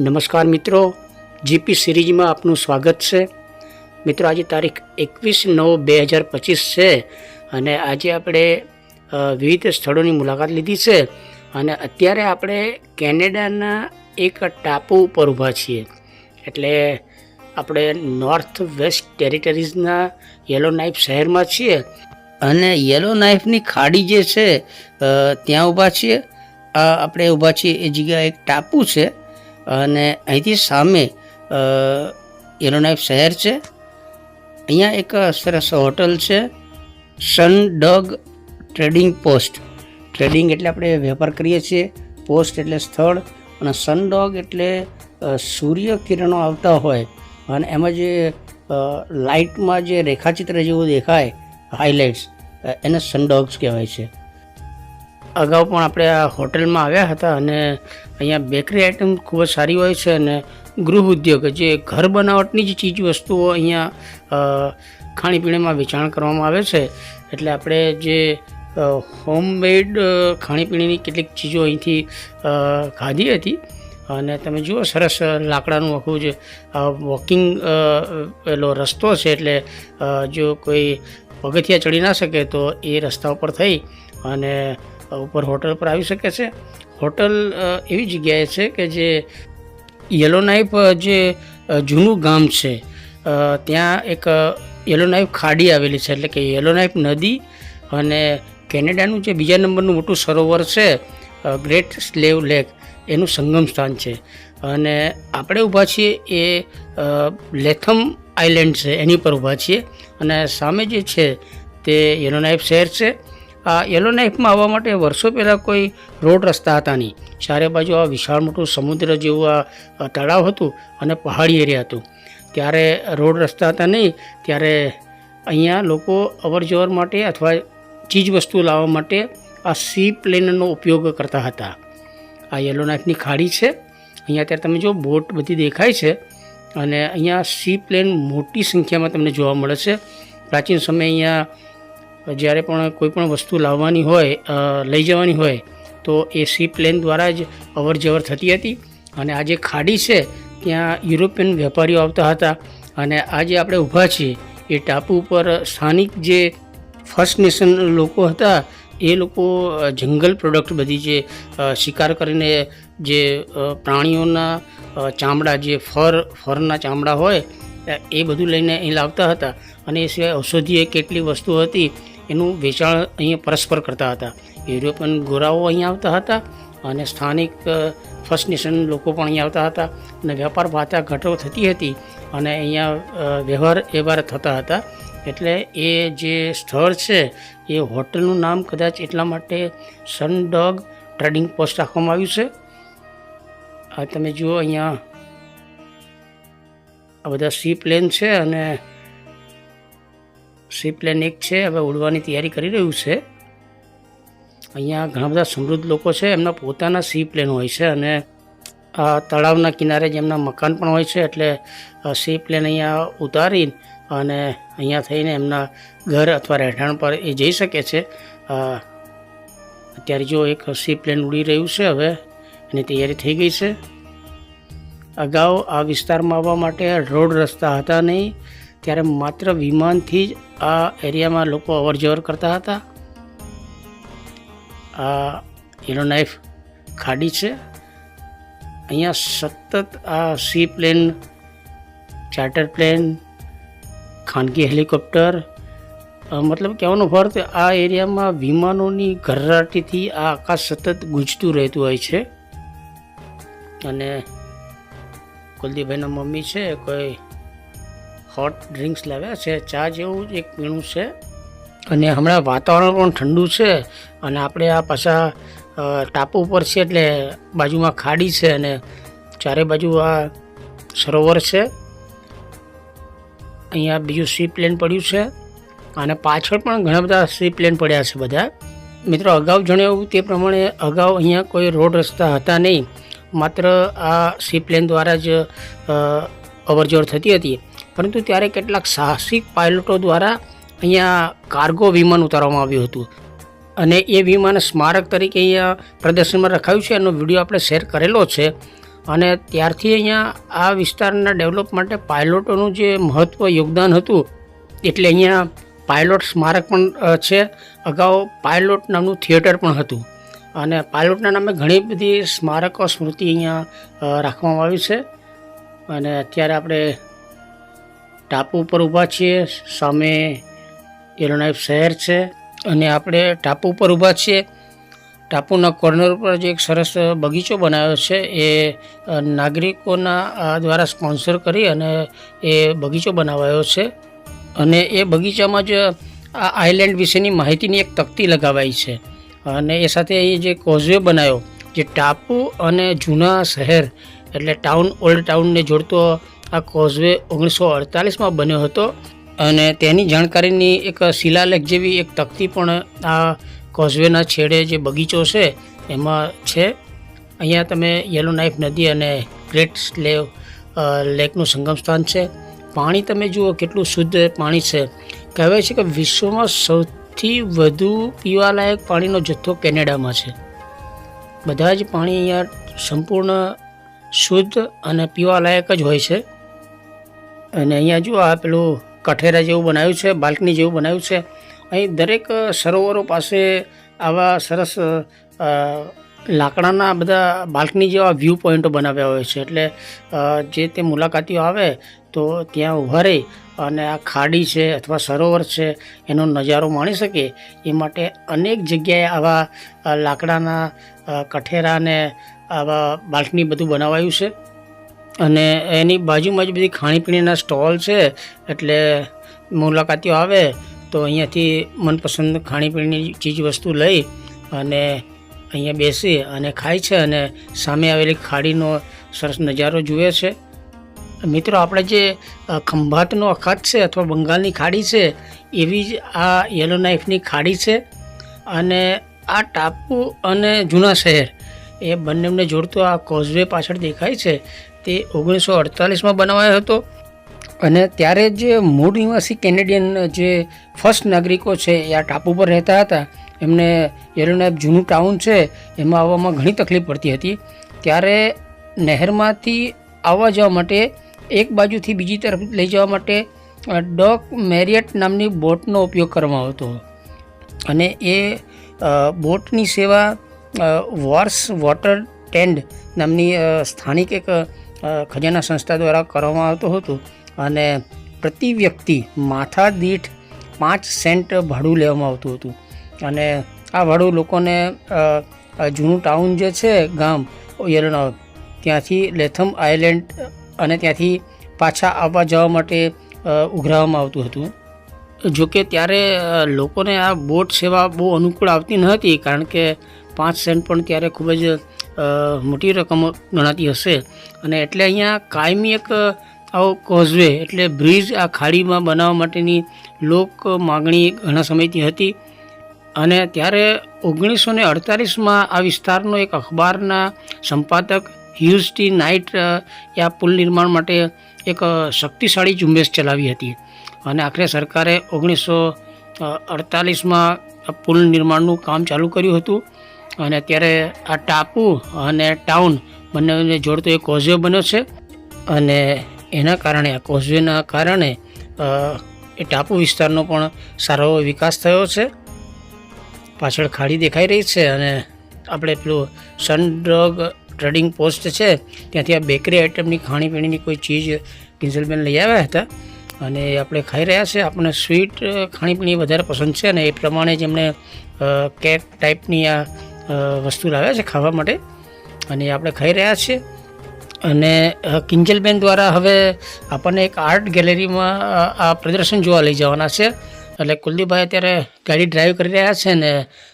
નમસ્કાર મિત્રો જીપી સિરીઝમાં આપનું સ્વાગત છે. મિત્રો, આજે તારીખ એકવીસ નવ બે હજાર પચીસ છે અને આજે આપણે વિવિધ સ્થળોની મુલાકાત લીધી છે અને અત્યારે આપણે કેનેડાના એક ટાપુ ઉપર ઊભા છીએ. એટલે આપણે નોર્થ વેસ્ટ ટેરિટરીઝના યલો નાઇફ શહેરમાં છીએ અને યલો નાઇફની ખાડી જે છે ત્યાં ઊભા છીએ. આપણે ઊભા છીએ, એ જગ્યા એક ટાપુ છે. અને અહીંથી સામે યલો શહેર છે. અહીંયા એક સરસ હોટલ છે, Sun Dog Trading Post. Trading એટલે આપણે વેપાર કરીએ છીએ, પોસ્ટ એટલે સ્થળ અને સન ડોગ એટલે સૂર્ય કિરણો આવતા હોય. અને એમાં જે લાઇટમાં જે રેખાચિત્ર જેવું દેખાય હાઇલાઇટ્સ એને સનડોગ્સ કહેવાય છે. અગાઉ પણ આપણે આ હોટલમાં આવ્યા હતા અને અહીંયા બેકરી આઇટમ ખૂબ જ સારી હોય છે અને ગૃહ ઉદ્યોગ જે ઘર બનાવટની જ ચીજ વસ્તુઓ અહીંયા ખાણીપીણીમાં વેચાણ કરવામાં આવે છે. એટલે આપણે જે હોમમેડ ખાણીપીણીની કેટલીક ચીજો અહીંથી ખાધી હતી. અને તમે જુઓ સરસ લાકડાનું આખું જે વોકિંગ પેલો રસ્તો છે એટલે જો કોઈ પગથિયા ચડી ના શકે તો એ રસ્તા ઉપર થઈ. અને ઉપર હોટલ પર આવી શકે છે. હોટલ એવી જગ્યાએ છે કે જે યલો નાઇફ જે જૂનું ગામ છે ત્યાં એક યલો નાઇફ ખાડી આવેલી છે. એટલે કે યલો નાઇફ નદી અને કેનેડાનું જે બીજા નંબરનું મોટું સરોવર છે ગ્રેટ સ્લેવ લેક, એનું સંગમ સ્થાન છે. અને આપણે ઊભા છીએ એ લેથમ આઇલેન્ડ છે, એની પર ઊભા છીએ. અને સામે જે છે તે યલો નાઇફ શહેર છે. આ યલો નાઇફમાં આવવા માટે વર્ષો પહેલાં કોઈ રોડ રસ્તા હતા નહીં. ચારે બાજુ આ વિશાળ મોટું સમુદ્ર જેવું આ તળાવ હતું અને પહાડી એરિયા હતું. ત્યારે રોડ રસ્તા હતા નહીં, ત્યારે અહીંયા લોકો અવરજવર માટે અથવા ચીજવસ્તુ લાવવા માટે આ સી પ્લેનનો ઉપયોગ કરતા હતા. આ યલો નાઇફની ખાડી છે. અહીંયા અત્યારે તમે જો બોટ બધી દેખાય છે અને અહીંયા સી પ્લેન મોટી સંખ્યામાં તમને જોવા મળે છે. પ્રાચીન સમયે અહીંયા જ્યારે પણ કોઈ પણ વસ્તુ લાવવાની હોય લઈ જવાની હોય, તો એ સી પ્લેન દ્વારા જ અવર જવર થતી હતી. અને આ જે ખાડી છે, ત્યાં યુરોપિયન વેપારીઓ આવતા હતા. અને આજે આપણે ઊભા છીએ, એ ટાપુ ઉપર સ્થાનિક જે ફર્સ્ટ નેશન લોકો હતા, એ લોકો જંગલ પ્રોડક્ટ બધી જે શિકાર કરીને જે પ્રાણીઓના ચામડા જે ફર, ફરના ચામડા હોય, એ બધું લઈને અહીં લાવતા હતા. અને એ સિવાય ઔષધીય કેટલી વસ્તુ હતી એનું વેચાણ અહીંયા પરસ્પર કરતા હતા. યુરોપિયન ગોરાઓ અહીંયા આવતા હતા અને સ્થાનિક ફર્સ્ટ નેશન લોકો પણ અહીંયા આવતા હતા અને વેપાર વાતા ઘટો થતી હતી અને અહીંયા વ્યવહાર વ્યવહાર થતા હતા. એટલે એ જે સ્થળ છે, એ હોટલનું નામ કદાચ એટલા માટે સનડોગ ટ્રેડિંગ પોસ્ટ રાખવામાં આવ્યું છે. આ તમે જુઓ અહીંયા, આ બધા સી પ્લેન છે અને સી પ્લેન એક છે, હવે ઉડવાની તૈયારી કરી રહ્યું છે. અહીંયા ઘણા બધા સમૃદ્ધ લોકો છે, એમના પોતાના સી પ્લેન હોય છે અને આ તળાવના કિનારે જેમના મકાન પણ હોય છે, એટલે સી પ્લેન અહીંયા ઉતારી અને અહીંયા થઈને એમના ઘર અથવા રહેઠાણ પર એ જઈ શકે છે. અત્યારે જો એક સી પ્લેન ઉડી રહ્યું છે, હવે એની તૈયારી થઈ ગઈ છે. અગાઉ આ વિસ્તારમાં આવવા માટે રોડ રસ્તા હતા નહીં ત્યારે માત્ર વિમાનથી જ આ એરિયામાં લોકો અવર જવર કરતા હતા. આ યલો નાઇફ ખાડી છે. અહીંયા સતત આ સી પ્લેન, ચાર્ટર પ્લેન, ખાનગી હેલિકોપ્ટર મતલબ કહેવાનો અર્થ આ એરિયામાં વિમાનોની ઘરરાટીથી આ આકાશ સતત ગૂંજતું રહેતું હોય છે. અને કુલદીપભાઈના મમ્મી છે, કોઈ હોટ ડ્રિંક્સ લાવ્યા છે. ચા જેવું એક પીણું છે. અને હમણાં વાતાવરણ પણ ઠંડુ છે અને આપણે આ પાછા ટાપુ ઉપર છે એટલે બાજુમાં ખાડી છે અને ચારે બાજુ આ સરોવર છે. અહીંયા બીજું સી પ્લેન પડ્યું છે અને પાછળ પણ ઘણા બધા સી પ્લેન પડ્યા છે બધા. મિત્રો, અગાઉ જણાવ્યું તે પ્રમાણે અગાઉ અહીંયા કોઈ રોડ રસ્તા હતા નહીં. માત્ર આ સી પ્લેન દ્વારા જ અવરજવર થતી હતી. પરંતુ ત્યારે કેટલાક સાહસિક પાયલટો દ્વારા અહીંયા કાર્ગો વિમાન ઉતારવામાં આવ્યું હતું. અને એ વિમાન સ્મારક તરીકે અહીંયા પ્રદર્શનમાં રખાયું છે. એનો વીડિયો આપણે શેર કરેલો છે. અને ત્યારથી અહીંયા આ વિસ્તારના ડેવલપ માટે પાયલોટોનું જે મહત્ત્વ યોગદાન હતું, એટલે અહીંયા પાયલોટ સ્મારક પણ છે. અગાઉ પાયલોટ નામનું થિયેટર પણ હતું. અને પાયલોટના નામે ઘણી બધી સ્મારકો, સ્મૃતિ અહીંયા રાખવામાં આવી છે. અને અત્યારે આપણે ટાપુ ઉપર ઊભા છીએ. સામે એરોનાઇફ શહેર છે અને આપણે ટાપુ ઉપર ઊભા છીએ. ટાપુના કોર્નર ઉપર જે એક સરસ બગીચો બનાવ્યો છે એ નાગરિકોના દ્વારા સ્પોન્સર કરી અને એ બગીચો બનાવાયો છે. અને એ બગીચામાં જ આ આઇલેન્ડ વિશેની માહિતીની એક તકતી લગાવાઈ છે. અને એ સાથે અહીં જે કોઝવે બનાવ્યો, જે ટાપુ અને જૂના શહેર, એટલે ટાઉન, ઓલ્ડ ટાઉનને જોડતો આ કોઝવે ઓગણીસો અડતાલીસમાં બન્યો હતો અને તેની જાણકારીની એક શિલાલેખ જેવી એક તકતી પણ આ કોઝવેના છેડે જે બગીચો છે, એમાં છે. અહીંયા તમે યલો નાઇફ નદી અને ગ્રેટ સ્લેવ લેકનું સંગમ સ્થાન છે. પાણી તમે જુઓ કેટલું શુદ્ધ પાણી છે. કહેવાય છે કે વિશ્વમાં સૌથી વધુ પીવાલાયક પાણીનો જથ્થો કેનેડામાં છે. બધા જ પાણી અહીંયા સંપૂર્ણ શુદ્ધ અને પીવાલાયક જ હોય છે. અને અહીંયા જો આ પેલું કઠેરા જેવું બનાવ્યું છે, બાલ્કની જેવું બનાવ્યું છે. અહીં દરેક સરોવરો પાસે આવા સરસ લાકડાના બધા બાલ્કની જેવા વ્યૂ પોઈન્ટો બનાવ્યા હોય છે. એટલે જે તે મુલાકાતીઓ આવે તો ત્યાં ઊભા રહી અને આ ખાડી છે અથવા સરોવર છે એનો નજારો માણી શકે. એ માટે અનેક જગ્યાએ આવા લાકડાના કઠેરાને આવા બાલ્કની બધું બનાવાયું છે. અને એની બાજુમાં જ બધી ખાણીપીણીના સ્ટોલ છે, એટલે મુલાકાતીઓ આવે તો અહીંયાથી મનપસંદ ખાણીપીણીની ચીજ વસ્તુ લઈ અને અહીંયા બેસી અને ખાય છે અને સામે આવેલી ખાડીનો સરસ નજારો જુએ છે. મિત્રો, આપણે જે ખંભાતનો અખાત છે અથવા બંગાળની ખાડી છે, એવી જ આ યલો નાઇફની ખાડી છે અને આ ટાપુ અને જૂના શહેર એ બંનેને જોડતો આ કોઝવે પાછળ દેખાય છે. તે ઓગણીસો અડતાલીસમાં બનાવાયો હતો. અને ત્યારે જે મૂળ નિવાસી કેનેડિયન જે ફર્સ્ટ નાગરિકો છે એ આ ટાપુ પર રહેતા હતા. એમને યરોનાઇબ જૂનું ટાઉન છે, એમાં આવવામાં ઘણી તકલીફ પડતી હતી. ત્યારે નહેરમાંથી આવવા જવા માટે એક બાજુથી બીજી તરફ લઈ જવા માટે ડોક મેરિયટ નામની બોટનો ઉપયોગ કરવામાં આવતો. અને એ બોટની સેવા વોર્સ વોટર ટેન્ડ નામની સ્થાનિક એક ખજાના સંસ્થા દ્વારા કરવામાં આવતું હતું અને પ્રતિ વ્યક્તિ માથા દીઠ પાંચ સેન્ટ ભાડું લેવામાં આવતું હતું. અને આ ભાડું લોકોને જૂનું ટાઉન જે છે, ગામ યલોના ત્યાંથી લેથમ આઇલેન્ડ અને ત્યાંથી પાછા આવવા જવા માટે ઉઘરાવવામાં આવતું હતું. જોકે ત્યારે લોકોને આ બોટ સેવા બહુ અનુકૂળ આવતી ન હતી કારણ કે પાંચ સેન્ટ પણ ત્યારે ખૂબ જ મોટી રકમ ગણાતી હશે. અને એટલે અહીંયા કાયમી એક, આવો કોઝવે એટલે બ્રિજ આ ખાડીમાં બનાવવા માટેની લોક માગણી ઘણા સમયથી હતી. અને ત્યારે ઓગણીસો ને અડતાલીસમાં આ વિસ્તારનો એક અખબારના સંપાદક હ્યુઝ ટી નાઇટ યા પુલ નિર્માણ માટે એક શક્તિશાળી ઝુંબેશ ચલાવી હતી. અને આખરે સરકારે ઓગણીસો અડતાલીસમાં પુલ નિર્માણનું કામ ચાલુ કર્યું હતું. અને અત્યારે આ ટાપુ અને ટાઉન બંનેને જોડતો એક કોઝવે બન્યો છે. અને એના કારણે, આ કોઝવેના કારણે એ ટાપુ વિસ્તારનો પણ સારો એવો વિકાસ થયો છે. પાછળ ખાડી દેખાઈ રહી છે અને આપણે પેલું સનડ્રોગ ટ્રેડિંગ પોસ્ટ છે, ત્યાંથી આ બેકરી આઇટમની ખાણીપીણીની કોઈ ચીજ કિંજલબેન લઈ આવ્યા હતા. અને આપણે ખાઈ રહ્યા છે. આપણને સ્વીટ ખાણીપીણી વધારે પસંદ છે અને એ પ્રમાણે જ એમણે કેક ટાઈપની આ વસ્તુ લાવ્યા છે ખાવા માટે. અને આપણે ખાઈ રહ્યા છીએ. અને કિંજલબેન દ્વારા હવે આપણને એક આર્ટ ગેલેરીમાં આ પ્રદર્શન જોવા લઈ જવાના છે. એટલે કુલદીપભાઈ અત્યારે ગાડી ડ્રાઈવ કરી રહ્યા છે ને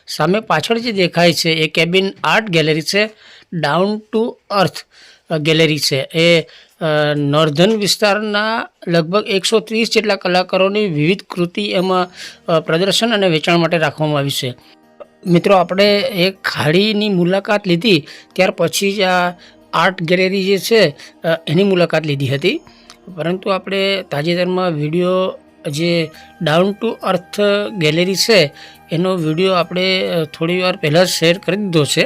સામે પાછળ જે દેખાય છે એ કેબિન આર્ટ ગેલેરી છે. ડાઉન ટુ અર્થ ગેલેરી છે. એ નોર્ધન વિસ્તારના લગભગ એકસો ત્રીસ જેટલા કલાકારોની વિવિધ કૃતિ એમાં પ્રદર્શન અને વેચાણ માટે રાખવામાં આવી છે. મિત્રો, આપણે એક ખાડીની મુલાકાત લીધી, ત્યાર પછી જ આ આર્ટ ગેલેરી જે છે એની મુલાકાત લીધી હતી. પરંતુ આપણે તાજેતરમાં વીડિયો જે ડાઉન ટુ અર્થ ગેલેરી છે, એનો વીડિયો આપણે થોડી વાર પહેલાં શેર કરી દીધો છે.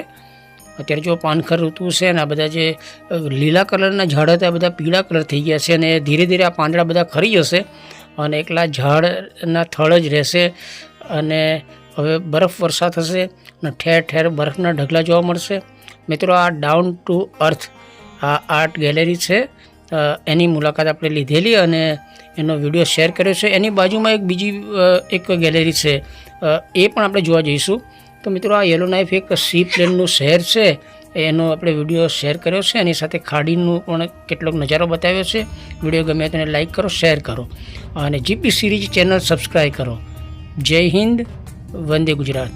અત્યારે જો પાનખર ઋતુ છે ને આ બધા જે લીલા કલરના ઝાડ હતા બધા પીળા કલર થઈ ગયા છે અને ધીરે ધીરે આ પાંદડા બધા ખરી જશે અને એકલા ઝાડના થળ જ રહેશે અને હવે બરફ વર્ષા થશે અને ઠેર ઠેર બરફના ઢગલા જોવા મળશે. મિત્રો, આ ડાઉન ટુ અર્થ આ આર્ટ ગેલેરી છે. એની મુલાકાત આપણે લીધેલી અને એનો વીડિયો શેર કર્યો છે. એની બાજુમાં એક બીજી એક ગેલેરી છે. એ પણ આપણે જોવા જઈશું. તો મિત્રો, આ યલો નાઇફ એક સી પ્લેનનું શહેર છે. એનો આપણે વીડિયો શેર કર્યો છે. એની સાથે ખાડીનું પણ કેટલોક નજારો બતાવ્યો છે. વીડિયો ગમે તેને લાઇક કરો, શેર કરો અને જીપી સિરીઝ ચેનલ સબસ્ક્રાઈબ કરો. જય હિન્દ. વંદે ગુજરાત